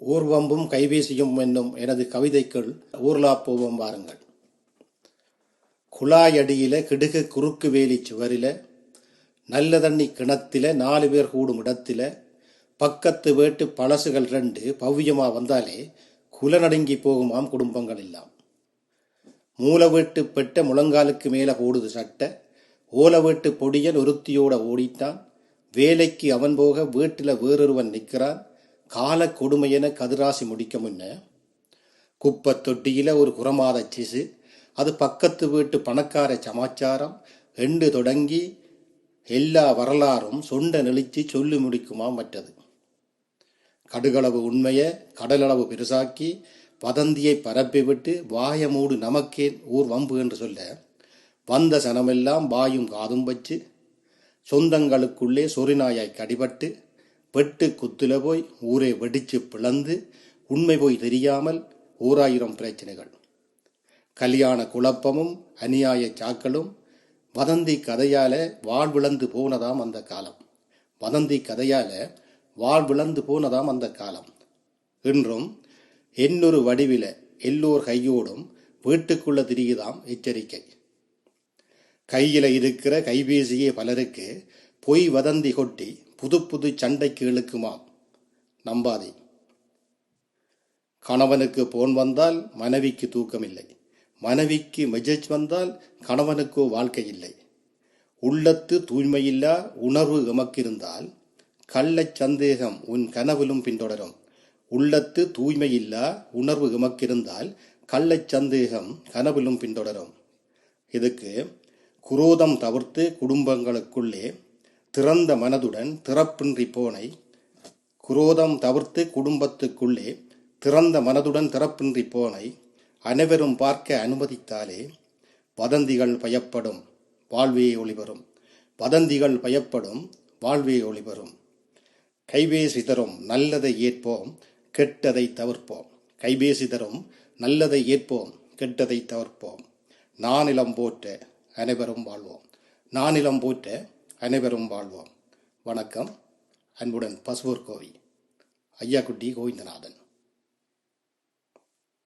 ஊர்வம்பும் கைவீசியும் என்னும் எனது கவிதைக்குள் ஊர்லா போவோம் வாருங்கள். குழாயடியில கிடுகு குறுக்கு வேலி சுவரில நல்ல தண்ணி கிணத்தில நாலு பேர் கூடும் இடத்தில பக்கத்து வேட்டு பழசுகள் ரெண்டு பவ்யமா வந்தாலே குலநடுங்கி போகுமாம் குடும்பங்கள் எல்லாம். மூல வீட்டு பெட்ட முழங்காலுக்கு மேல ஓடுது சட்டை ஓல வீட்டு பொடியன் ஒருத்தியோட ஓடிட்டான் வேலைக்கு அவன் போக வீட்டில் வேறொருவன் நிற்கிறான் கால கொடுமையென கதிராசி முடிக்க முன்ன குப்பை தொட்டியில் ஒரு குரமாத சிசு அது பக்கத்து வீட்டு பணக்கார சமாச்சாரம் எண்டு தொடங்கி எல்லா வரலாறும் சொண்ட நெளிச்சு சொல்லி முடிக்குமா மற்றது. கடுகளவு உண்மையை கடலளவு பெருசாக்கி வதந்தியை பரப்பிவிட்டு வாய மூடு ஊர் வம்பு என்று சொல்ல வந்த சனமெல்லாம் வாயும் காதும் வச்சு சொந்தங்களுக்குள்ளே சொறிநாயாய் கடிபட்டு வெட்டு குத்துல போய் ஊரை வெடிச்சு பிளந்து உண்மை போய் தெரியாமல் ஓராயிரம் பிரச்சனைகள். கல்யாண குழப்பமும் அநியாய சாக்களும் வதந்தி கதையால வாழ்விழந்து போனதாம் அந்த காலம். வதந்தி கதையால வாழ்விழந்து போனதாம் அந்த காலம். இன்றும் என்னொரு வடிவில எல்லோர் கையோடும் வீட்டுக்குள்ள திரியுதாம் எச்சரிக்கை. கையில இருக்கிற கைபேசியே பலருக்கு பொய் வதந்தி கொட்டி புது புது சண்டைக்கு இழுக்குமாம் நம்பாதே. கணவனுக்கு போன் வந்தால் மனைவிக்கு தூக்கமில்லை. மனைவிக்கு மெஜேஜ் வந்தால் கணவனுக்கு வாழ்க்கை இல்லை உள்ளத்து தூய்மையில்லா உணர்வு எமக்கிருந்தால் கள்ளச் சந்தேகம் உன் கனவிலும் பின்தொடரும். உள்ளத்து தூய்மையில்லா உணர்வு எமக்கிருந்தால் கள்ளச் சந்தேகம் கனவிலும் பின்தொடரும். இதுக்கு குரோதம் தவிர்த்து குடும்பங்களுக்குள்ளே திறந்த மனதுடன் திறப்பின்றி போனை குரோதம் தவிர்த்து குடும்பத்துக்குள்ளே திறந்த மனதுடன் திறப்பின்றி போனை அனைவரும் பார்க்க அனுமதித்தாலே வதந்திகள் பயப்படும் வாழ்வே ஒளிவரும் வதந்திகள் பயப்படும் வாழ்வே ஒளிவரும் கைபேசி தரும் நல்லதை ஏற்போம் கெட்டதை தவிர்ப்போம். கைபேசி தரும் நல்லதை ஏற்போம் கெட்டதை தவிர்ப்போம். நானிலம் போற்ற அனைவரும் வாழ்வோம். நானிலம் போற்ற அனைவரும் வாழ்வோம். வணக்கம். அன்புடன் பசுவூர் கோவி ஐயாக்குட்டி கோவிந்தநாதன்.